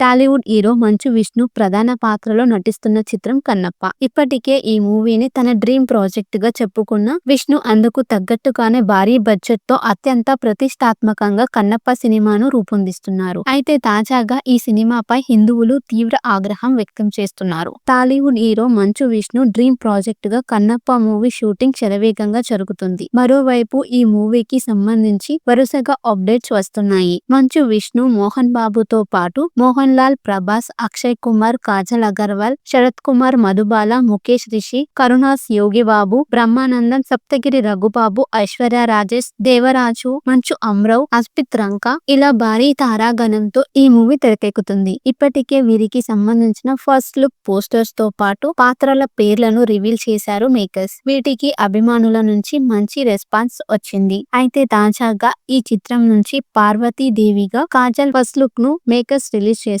Tollywood hero Manchu Vishnu ప్రధాన పాత్రలో నటిస్తున్న చిత్రం కన్నప్ప. ఇప్పటికే ఈ మూవీని తన డ్రీమ్ ప్రాజెక్ట్గా చెప్పుకున్న విష్ణు అందుకు తగ్గట్టుగానే భారీ బడ్జెట్తో అత్యంత ప్రతిష్టాత్మకంగా కన్నప్ప సినిమాను రూపొందిస్తున్నారు. అయితే తాజాగా ఈ సినిమాపై హిందువులు తీవ్ర ఆగ్రహం వ్యక్తం చేస్తున్నారు. Tollywood hero Manchu Vishnu dream ప్రాజెక్ట్గా Kannappa movie shooting శరవేగంగా జరుగుతుంది. మరోవైపు ఈ మూవీకి సంబంధించి వరుసగా అప్డేట్స్ వస్తున్నాయి. మంచు విష్ణు మోహన్ బాబుతో పాటు మోహన్ లాల్ ప్రభాస్ అక్షయ్ కుమార్ కాజల్ అగర్వాల్ శరత్ కుమార్ మధుబాల ముఖేష్ రిషి కరుణాస్ యోగిబాబు బ్రహ్మానందం సప్తగిరి రఘుబాబు ఐశ్వర్య రాజేష్ దేవరాజు మంచు అమ్రవ్ అస్పిత్ రంక ఇలా భారీ తారాగణంతో ఈ మూవీ తెరకెక్కుతుంది. ఇప్పటికే వీరికి సంబంధించిన ఫస్ట్ లుక్ పోస్టర్స్తో పాటు పాత్రల పేర్లను రివీల్ చేశారు మేకర్స్. వీటికి అభిమానుల నుంచి మంచి రెస్పాన్స్ వచ్చింది. అయితే తాజాగా ఈ చిత్రం నుంచి పార్వతీ దేవిగా కాజల్ ఫస్ట్ లుక్ను మేకర్స్ రిలీజ్ చేశారు.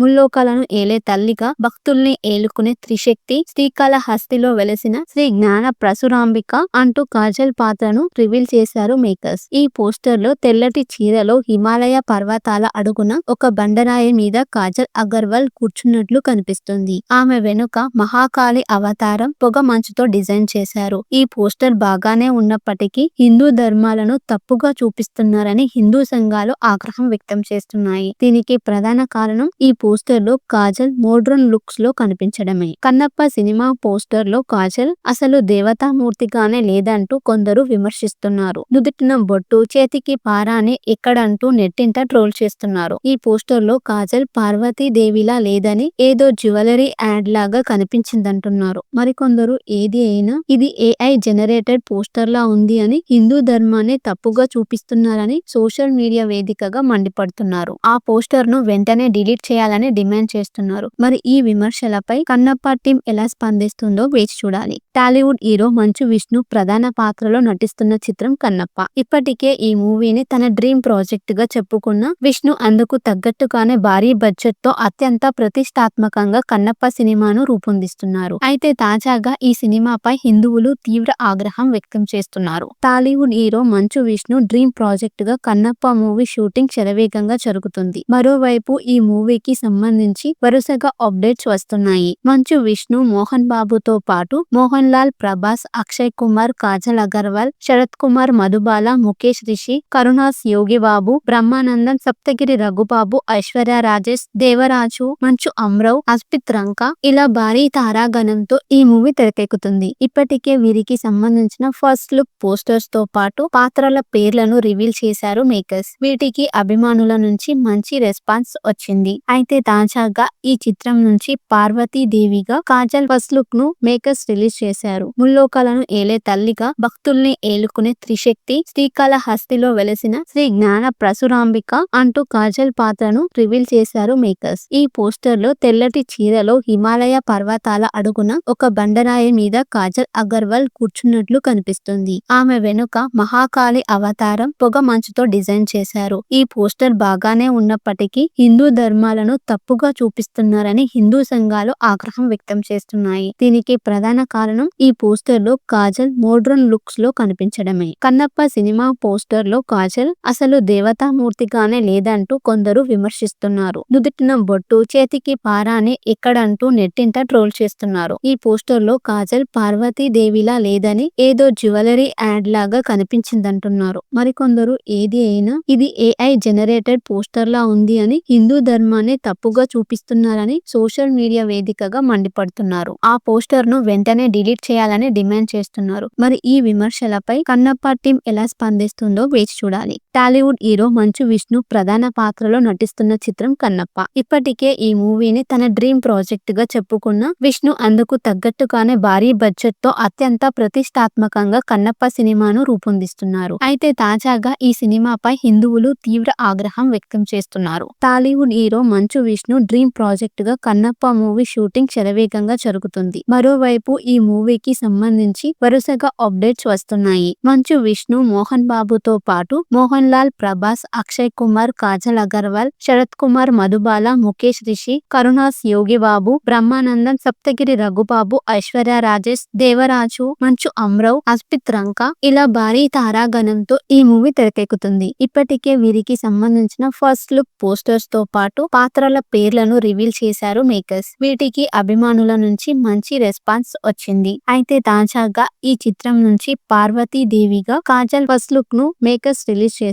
ముల్లోకాలను ఏలే తల్లిగా భక్తుల్ని ఏలుకునే త్రిశక్తి శ్రీకాళహస్తిలో వెలసిన శ్రీ జ్ఞాన ప్రసురాంబిక అంటూ కాజల్ పాత్రను రివీల్ చేశారు మేకర్స్. ఈ పోస్టర్లో తెల్లటి చీరలో హిమాలయ పర్వతాల అడుగున ఒక బండరాయి మీద కాజల్ అగర్వాల్ కూర్చున్నట్లు కనిపిస్తుంది. ఆమె వెనుక మహాకాళి అవతారం పొగ మంచుతో డిజైన్ చేశారు. ఈ పోస్టర్ బాగానే ఉన్నప్పటికీ హిందూ ధర్మాలను తప్పుగా చూపిస్తున్నారని హిందూ సంఘాలు ఆగ్రహం వ్యక్తం చేస్తున్నాయి. దీనికి ప్రధాన కారణం ఈ పోస్టర్లో కాజల్ మోడ్రన్ లుక్స్లో కనిపించడమే. కన్నప్ప సినిమా పోస్టర్లో కాజల్ అసలు దేవతామూర్తిగానే లేదంటూ కొందరు విమర్శిస్తున్నారు. నుదుటిన బొట్టు చేతికి పారాని ఎక్కడంటూ నెట్టింట ట్రోల్ చేస్తున్నారు. ఈ పోస్టర్లో కాజల్ పార్వతీ దేవిలా లేదని ఏదో జ్యువెలరీ యాడ్ లాగా కనిపించిందంటున్నారు. మరికొందరు ఏది అయినా ఇది ఏఐ జనరేటెడ్ పోస్టర్ లా ఉంది అని హిందూ ధర్మాన్ని తప్పుగా చూపిస్తున్నారని సోషల్ మీడియా వేదికగా మండిపడుతున్నారు. ఆ పోస్టర్ను వెంటనే డిలీట్ చేయాలని డిమాండ్ చేస్తున్నారు. మరి ఈ విమర్శలపై కన్నప్ప టీం ఎలా స్పందిస్తుందో వేచి చూడాలి. టాలీవుడ్ హీరో మంచు విష్ణు ప్రధాన పాత్రలో నటిస్తున్న చిత్రం కన్నప్ప. ఇప్పటికే ఈ మూవీని తన డ్రీమ్ ప్రాజెక్ట్గా చెప్పుకున్న విష్ణు అందుకు తగ్గట్టుగానే భారీ బడ్జెట్తో అత్యంత ప్రతిష్టాత్మకంగా కన్నప్ప సినిమాను రూపొందిస్తున్నారు. అయితే తాజాగా ఈ సినిమాపై హిందువులు తీవ్ర ఆగ్రహం వ్యక్తం చేస్తున్నారు. Tollywood hero Manchu Vishnu dream ప్రాజెక్ట్గా Kannappa movie shooting శరవేగంగా జరుగుతుంది. మరోవైపు ఈ మూవీ మూవీకి సంబంధించి వరుసగా అప్డేట్స్ వస్తున్నాయి. మంచు విష్ణు మోహన్ బాబుతో పాటు మోహన్ లాల్ ప్రభాస్ అక్షయ్ కుమార్ కాజల్ అగర్వాల్ శరత్ కుమార్ మధుబాల ముఖేష్ రిషి కరుణాస్ యోగిబాబు బ్రహ్మానందం సప్తగిరి రఘుబాబు ఐశ్వర్య రాజేష్ దేవరాజు మంచు అమ్రవ్ అస్పిత్ రంక ఇలా భారీ తారాగణంతో ఈ మూవీ తెరకెక్కుతుంది. ఇప్పటికే వీరికి సంబంధించిన ఫస్ట్ లుక్ పోస్టర్స్తో పాటు పాత్రల పేర్లను రివీల్ చేశారు మేకర్స్. వీటికి అభిమానుల నుంచి మంచి రెస్పాన్స్ వచ్చింది. అయితే తాజాగా ఈ చిత్రం నుంచి పార్వతీదేవిగా కాజల్ ఫస్ట్ లుక్ను మేకర్స్ రిలీజ్ చేశారు. ముల్లోకాలను ఏలే తల్లిగా భక్తుల్ని ఏలుకునే త్రిశక్తి శ్రీకాళహస్తిలో వెలసిన శ్రీ జ్ఞాన ప్రసురాంబిక అంటూ కాజల్ పాత్రను రివీల్ చేశారు మేకర్స్. ఈ పోస్టర్లో తెల్లటి చీరలో హిమాలయ పర్వతాల అడుగున ఒక బండరాయి మీద కాజల్ అగర్వాల్ కూర్చున్నట్లు కనిపిస్తుంది. ఆమె వెనుక మహాకాళి అవతారం పొగ మంచుతో డిజైన్ చేశారు. ఈ పోస్టర్ బాగానే ఉన్నప్పటికీ హిందూ ధర్మ ధర్మాలను తప్పుగా చూపిస్తున్నారని హిందూ సంఘాలు ఆగ్రహం వ్యక్తం చేస్తున్నాయి. దీనికి ప్రధాన కారణం ఈ పోస్టర్లో కాజల్ మోడ్రన్ లుక్స్లో కనిపించడమే. కన్నప్ప సినిమా పోస్టర్లో కాజల్ అసలు దేవతామూర్తిగానే లేదంటూ కొందరు విమర్శిస్తున్నారు. నుదుటిన బొట్టు చేతికి పారాని ఎక్కడంటూ నెట్టింట ట్రోల్ చేస్తున్నారు. ఈ పోస్టర్లో కాజల్ పార్వతీ దేవిలా లేదని ఏదో జ్యువెలరీ యాడ్ లాగా కనిపించిందంటున్నారు. మరికొందరు ఏది అయినా ఇది ఏఐ జనరేటెడ్ పోస్టర్ లా ఉంది అని హిందూ సినిమాని తప్పుగా చూపిస్తున్నారని సోషల్ మీడియా వేదికగా మండిపడుతున్నారు. ఆ పోస్టర్ను వెంటనే డిలీట్ చేయాలని డిమాండ్ చేస్తున్నారు. మరి ఈ విమర్శలపై కన్నప్ప టీం ఎలా స్పందిస్తుందో వేచి చూడాలి. టాలీవుడ్ హీరో మంచు విష్ణు ప్రధాన పాత్రలో నటిస్తున్న చిత్రం కన్నప్ప. ఇప్పటికే ఈ మూవీని తన డ్రీమ్ ప్రాజెక్ట్గా చెప్పుకున్న విష్ణు అందుకు తగ్గట్టుగానే భారీ బడ్జెట్తో అత్యంత ప్రతిష్టాత్మకంగా కన్నప్ప సినిమాను రూపొందిస్తున్నారు. అయితే తాజాగా ఈ సినిమాపై హిందువులు తీవ్ర ఆగ్రహం వ్యక్తం చేస్తున్నారు. Tollywood hero Manchu Vishnu dream ప్రాజెక్ట్గా Kannappa movie shooting శరవేగంగా జరుగుతుంది. మరోవైపు ఈ మూవీకి సంబంధించి వరుసగా అప్డేట్స్ వస్తున్నాయి. మంచు విష్ణు మోహన్ బాబుతో పాటు మోహన్ మోహన్ లాల్ ప్రభాస్ అక్షయ్ కుమార్ కాజల్ అగర్వాల్ శరత్ కుమార్ మధుబాల ముఖేష్ రిషి కరుణాస్ యోగి బాబు బ్రహ్మానందం సప్తగిరి రఘుబాబు ఐశ్వర్య రాజేష్ దేవరాజు మంచు అమ్రవ్ అస్పిత్ రంక ఇలా భారీ తారాగణంతో ఈ మూవీ తెరకెక్కుతుంది. ఇప్పటికే వీరికి సంబంధించిన ఫస్ట్ లుక్ పోస్టర్స్తో పాటు పాత్రల పేర్లను రివీల్ చేశారు మేకర్స్. వీటికి అభిమానుల నుంచి మంచి రెస్పాన్స్ వచ్చింది. అయితే తాజాగా ఈ చిత్రం నుంచి పార్వతీ దేవిగా కాజల్ ఫస్ట్ లుక్ను మేకర్స్ రిలీజ్ చేశారు.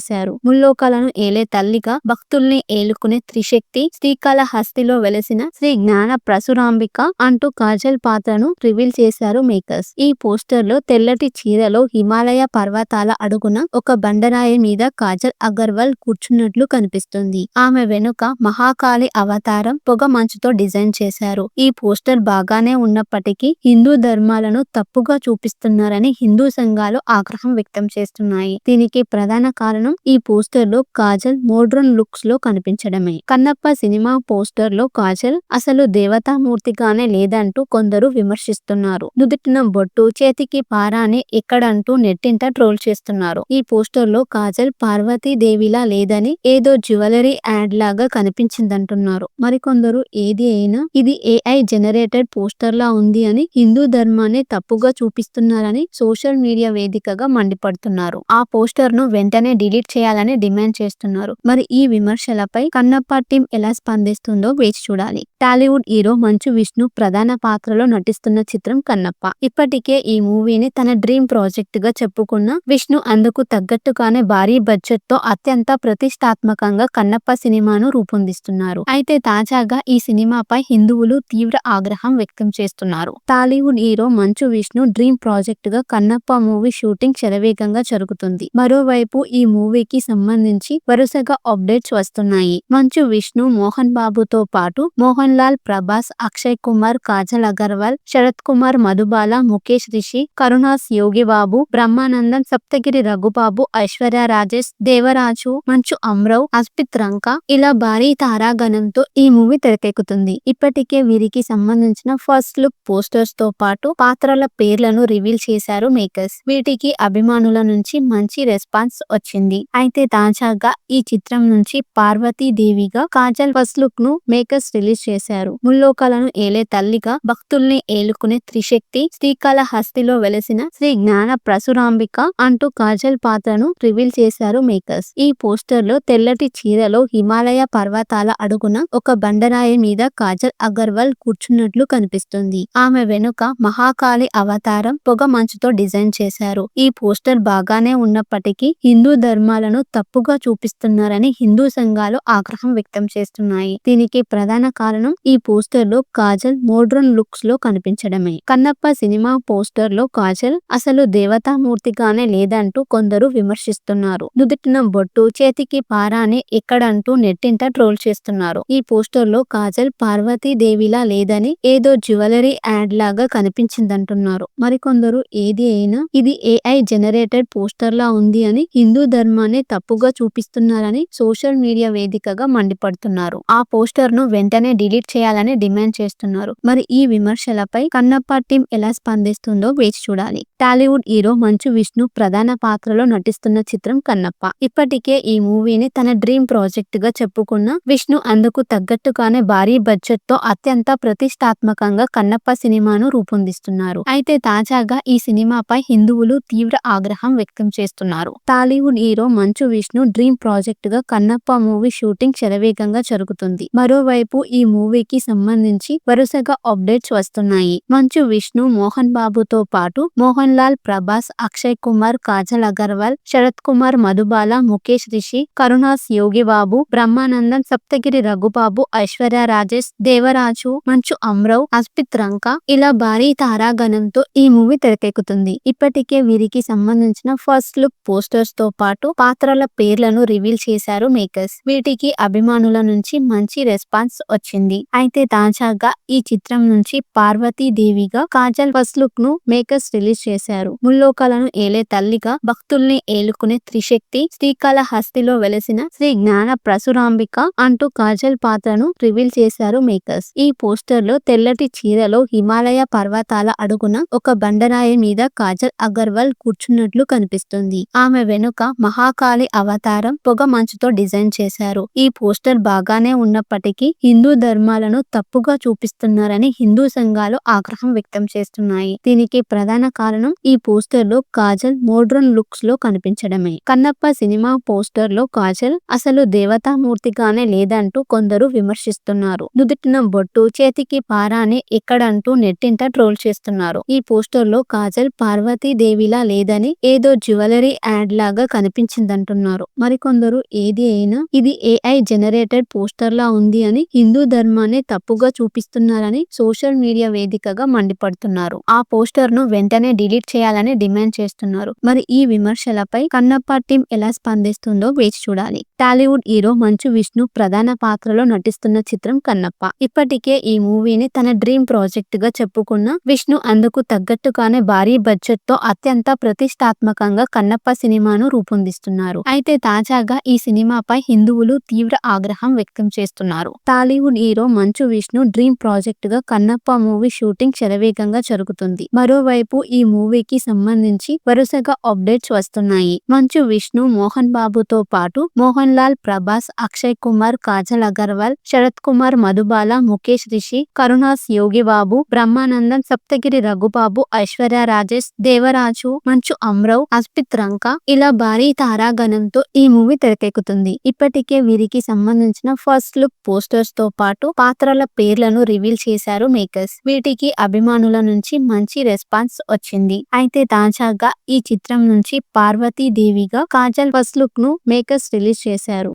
ముల్లోకాలను ఏలే తల్లిగా భక్తుల్ని ఏలుకునే త్రిశక్తి శ్రీకాళహస్తిలో వెలసిన శ్రీ జ్ఞాన ప్రసురాంబిక అంటూ కాజల్ పాత్రను రివీల్ చేశారు మేకర్స్. ఈ పోస్టర్లో తెల్లటి చీరలో హిమాలయ పర్వతాల అడుగున ఒక బండరాయి మీద కాజల్ అగర్వాల్ కూర్చున్నట్లు కనిపిస్తుంది. ఆమె వెనుక మహాకాళి అవతారం పొగ మంచుతో డిజైన్ చేశారు. ఈ పోస్టర్ బాగానే ఉన్నప్పటికీ హిందూ ధర్మాలను తప్పుగా చూపిస్తున్నారని హిందూ సంఘాలు ఆగ్రహం వ్యక్తం చేస్తున్నాయి. దీనికి ప్రధాన కారణం ఈ పోస్టర్లో కాజల్ మోడ్రన్ లుక్స్లో కనిపించడమే. కన్నప్ప సినిమా పోస్టర్లో కాజల్ అసలు దేవతామూర్తిగానే లేదంటూ కొందరు విమర్శిస్తున్నారు. నుదుటిన బొట్టు చేతికి పారానే ఎక్కడంటూ నెట్టింట ట్రోల్ చేస్తున్నారు. ఈ పోస్టర్లో కాజల్ పార్వతీ దేవిలా లేదని ఏదో జ్యువెలరీ యాడ్ లాగా కనిపించిందంటున్నారు. మరికొందరు ఏది అయినా ఇది ఏఐ జనరేటెడ్ పోస్టర్ లా ఉంది అని హిందూ ధర్మాన్ని తప్పుగా చూపిస్తున్నారని సోషల్ మీడియా వేదికగా మండిపడుతున్నారు. ఆ పోస్టర్ను వెంటనే డిలీట్ చేయాలని డిమాండ్ చేస్తున్నారు. మరి ఈ విమర్శలపై కన్నప్ప టీం ఎలా స్పందిస్తుందో వేచి చూడాలి. టాలీవుడ్ హీరో మంచు విష్ణు ప్రధాన పాత్రలో నటిస్తున్న చిత్రం కన్నప్ప. ఇప్పటికే ఈ మూవీని తన డ్రీమ్ ప్రాజెక్ట్గా చెప్పుకున్న విష్ణు అందుకు తగ్గట్టుగానే భారీ బడ్జెట్తో అత్యంత ప్రతిష్టాత్మకంగా కన్నప్ప సినిమాను రూపొందిస్తున్నారు. అయితే తాజాగా ఈ సినిమాపై హిందువులు తీవ్ర ఆగ్రహం వ్యక్తం చేస్తున్నారు. Tollywood hero Manchu Vishnu dream ప్రాజెక్ట్గా Kannappa movie shooting శరవేగంగా జరుగుతుంది. మరోవైపు ఈ మూవీ మూవీకి సంబంధించి వరుసగా అప్డేట్స్ వస్తున్నాయి. మంచు విష్ణు మోహన్ బాబుతో పాటు మోహన్ లాల్ ప్రభాస్ అక్షయ్ కుమార్ కాజల్ అగర్వాల్ శరత్ కుమార్ మధుబాల ముఖేష్ రిషి కరుణాస్ యోగి బాబు బ్రహ్మానందం సప్తగిరి రఘుబాబు ఐశ్వర్య రాజేష్ దేవరాజు మంచు అమ్రవ్ అస్పిత్ రంక ఇలా భారీ తారాగణంతో ఈ మూవీ తెరకెక్కుతుంది. ఇప్పటికే వీరికి సంబంధించిన ఫస్ట్ లుక్ పోస్టర్స్తో పాటు పాత్రల పేర్లను రివీల్ చేశారు మేకర్స్. వీటికి అభిమానుల నుంచి మంచి రెస్పాన్స్ వచ్చింది. అయితే తాజాగా ఈ చిత్రం నుంచి పార్వతీ దేవిగా కాజల్ ఫస్ట్ లుక్ను మేకర్స్ రిలీజ్ చేశారు. ముల్లోకాలను ఏలే తల్లిగా భక్తుల్ని ఏలుకునే త్రిశక్తి శ్రీకాళహస్తిలో వెలసిన శ్రీ జ్ఞాన ప్రసురాంబిక అంటూ కాజల్ పాత్రను రివీల్ చేశారు మేకర్స్. ఈ పోస్టర్లో తెల్లటి చీరలో హిమాలయ పర్వతాల అడుగున ఒక బండరాయి మీద కాజల్ అగర్వాల్ కూర్చున్నట్లు కనిపిస్తుంది. ఆమె వెనుక మహాకాళి అవతారం పొగ మంచుతో డిజైన్ చేశారు. ఈ పోస్టర్ బాగానే ఉన్నప్పటికీ హిందూ ధర్మ ధర్మాలను తప్పుగా చూపిస్తున్నారని హిందూ సంఘాలు ఆగ్రహం వ్యక్తం చేస్తున్నాయి. దీనికి ప్రధాన కారణం ఈ పోస్టర్లో కాజల్ మోడ్రన్ లుక్స్లో కనిపించడమే. కన్నప్ప సినిమా పోస్టర్లో కాజల్ అసలు దేవతామూర్తిగానే లేదంటూ కొందరు విమర్శిస్తున్నారు. నుదుటిన బొట్టు చేతికి పారాని ఎక్కడంటూ నెట్టింట ట్రోల్ చేస్తున్నారు. ఈ పోస్టర్లో కాజల్ పార్వతీ దేవిలా లేదని ఏదో జ్యువెలరీ యాడ్ లాగా కనిపించిందంటున్నారు. మరికొందరు ఏది అయినా ఇది ఏఐ జనరేటెడ్ పోస్టర్ లా ఉంది అని హిందూ ధర్మాన్ని తప్పుగా చూపిస్తున్నారని సోషల్ మీడియా వేదికగా మండిపడుతున్నారు. ఆ పోస్టర్ను వెంటనే డిలీట్ చేయాలని డిమాండ్ చేస్తున్నారు. మరి ఈ విమర్శలపై కన్నప్ప టీం ఎలా స్పందిస్తుందో వేచి చూడాలి. టాలీవుడ్ హీరో మంచు విష్ణు ప్రధాన పాత్రలో నటిస్తున్న చిత్రం కన్నప్ప. ఇప్పటికే ఈ మూవీని తన డ్రీమ్ ప్రాజెక్ట్గా చెప్పుకున్న విష్ణు అందుకు తగ్గట్టుగానే భారీ బడ్జెట్తో అత్యంత ప్రతిష్టాత్మకంగా కన్నప్ప సినిమాను రూపొందిస్తున్నారు. అయితే తాజాగా ఈ సినిమాపై హిందువులు తీవ్ర ఆగ్రహం వ్యక్తం చేస్తున్నారు. Tollywood hero Manchu Vishnu dream ప్రాజెక్ట్గా Kannappa movie shooting శరవేగంగా జరుగుతుంది. మరోవైపు ఈ మూవీకి సంబంధించి వరుసగా అప్డేట్స్ వస్తున్నాయి. మంచు విష్ణు మోహన్ బాబుతో పాటు మోహన్ లాల్ ప్రభాస్ అక్షయ్ కుమార్ కాజల్ అగర్వాల్ శరత్ కుమార్ మధుబాల ముఖేష్ రిషి కరుణాస్ యోగి బాబు బ్రహ్మానందం సప్తగిరి రఘుబాబు ఐశ్వర్య రాజేష్ దేవరాజు మంచు అమ్రవ్ అస్పిత్ రంక ఇలా భారీ తారాగణంతో ఈ మూవీ తెరకెక్కుతుంది. ఇప్పటికే వీరికి సంబంధించిన ఫస్ట్ లుక్ పోస్టర్స్తో పాటు పాత్రల పేర్లను రివీల్ చేశారు మేకర్స్. వీటికి అభిమానుల నుంచి మంచి రెస్పాన్స్ వచ్చింది. అయితే తాజాగా ఈ చిత్రం నుంచి పార్వతీ దేవిగా కాజల్ ఫస్ట్ లుక్ను మేకర్స్ రిలీజ్ చేశారు. ముల్లోకాలను ఏలే తల్లిగా భక్తుల్ని ఏలుకునే త్రిశక్తి శ్రీకాళహస్తిలో వెలసిన శ్రీ జ్ఞాన ప్రసురాంబిక అంటూ కాజల్ పాత్రను రివీల్ చేశారు మేకర్స్. ఈ పోస్టర్లో తెల్లటి చీరలో హిమాలయ పర్వతాల అడుగున ఒక బండరాయి మీద కాజల్ అగర్వాల్ కూర్చున్నట్లు కనిపిస్తుంది. ఆమె వెనుక మహా మహాకాళి అవతారం పొగ మంచుతో డిజైన్ చేశారు. ఈ పోస్టర్ బాగానే ఉన్నప్పటికీ హిందూ ధర్మాలను తప్పుగా చూపిస్తున్నారని హిందూ సంఘాలు ఆగ్రహం వ్యక్తం చేస్తున్నాయి. దీనికి ప్రధాన కారణం ఈ పోస్టర్లో కాజల్ మోడ్రన్ లుక్స్లో కనిపించడమే. కన్నప్ప సినిమా పోస్టర్లో కాజల్ అసలు దేవతామూర్తిగానే లేదంటూ కొందరు విమర్శిస్తున్నారు. నుదుటిన బొట్టు చేతికి పారాని ఎక్కడంటూ నెట్టింట ట్రోల్ చేస్తున్నారు. ఈ పోస్టర్లో కాజల్ పార్వతీదేవిలా లేదని ఏదో జ్యువెలరీ యాడ్ లాగా కనిపించిందంటున్నారు మరికొందరు ఏది అయినా ఇది ఏఐ జనరేటెడ్ పోస్టర్ లా ఉంది అని హిందూ ధర్మాన్ని తప్పుగా చూపిస్తున్నారని సోషల్ మీడియా వేదికగా మండిపడుతున్నారు. ఆ పోస్టర్ను వెంటనే డిలీట్ చేయాలని డిమాండ్ చేస్తున్నారు. మరి ఈ విమర్శలపై కన్నప్ప టీం ఎలా స్పందిస్తుందో వేచి చూడాలి. టాలీవుడ్ హీరో మంచు విష్ణు ప్రధాన పాత్రలో నటిస్తున్న చిత్రం కన్నప్ప. ఇప్పటికే ఈ మూవీని తన డ్రీమ్ ప్రాజెక్ట్గా చెప్పుకున్న విష్ణు అందుకు తగ్గట్టుగానే భారీ బడ్జెట్తో అత్యంత ప్రతిష్టాత్మకంగా కన్నప్ప సినిమాను రూపొందిస్తున్నారు. అయితే తాజాగా ఈ సినిమాపై హిందువులు తీవ్ర ఆగ్రహం వ్యక్తం చేస్తున్నారు. Tollywood hero Manchu Vishnu dream ప్రాజెక్ట్గా Kannappa movie shooting శరవేగంగా జరుగుతుంది. మరోవైపు ఈ మూవీకి సంబంధించి వరుసగా అప్డేట్స్ వస్తున్నాయి. మంచు విష్ణు మోహన్ బాబుతో పాటు మోహన్ లాల్ ప్రభాస్ అక్షయ్ కుమార్ కాజల్ అగర్వాల్ శరత్ కుమార్ మధుబాల ముఖేష్ రిషి కరుణాస్ యోగి బాబు బ్రహ్మానందం సప్తగిరి రఘుబాబు ఐశ్వర్య రాజేష్ దేవరాజు మంచు అమ్రవ్ అస్పిత్ రంక ఇలా భారీ తారాగణంతో ఈ మూవీ తెరకెక్కుతుంది. ఇప్పటికే వీరికి సంబంధించిన ఫస్ట్ లుక్ పోస్టర్స్తో పాటు పాత్రల పేర్లను రివీల్ చేశారు మేకర్స్. వీటికి అభిమానుల నుంచి మంచి రెస్పాన్స్ వచ్చింది. అయితే తాజాగా ఈ చిత్రం నుంచి పార్వతీదేవిగా కాజల్ ఫస్ట్ లుక్ను మేకర్స్ రిలీజ్ చేశారు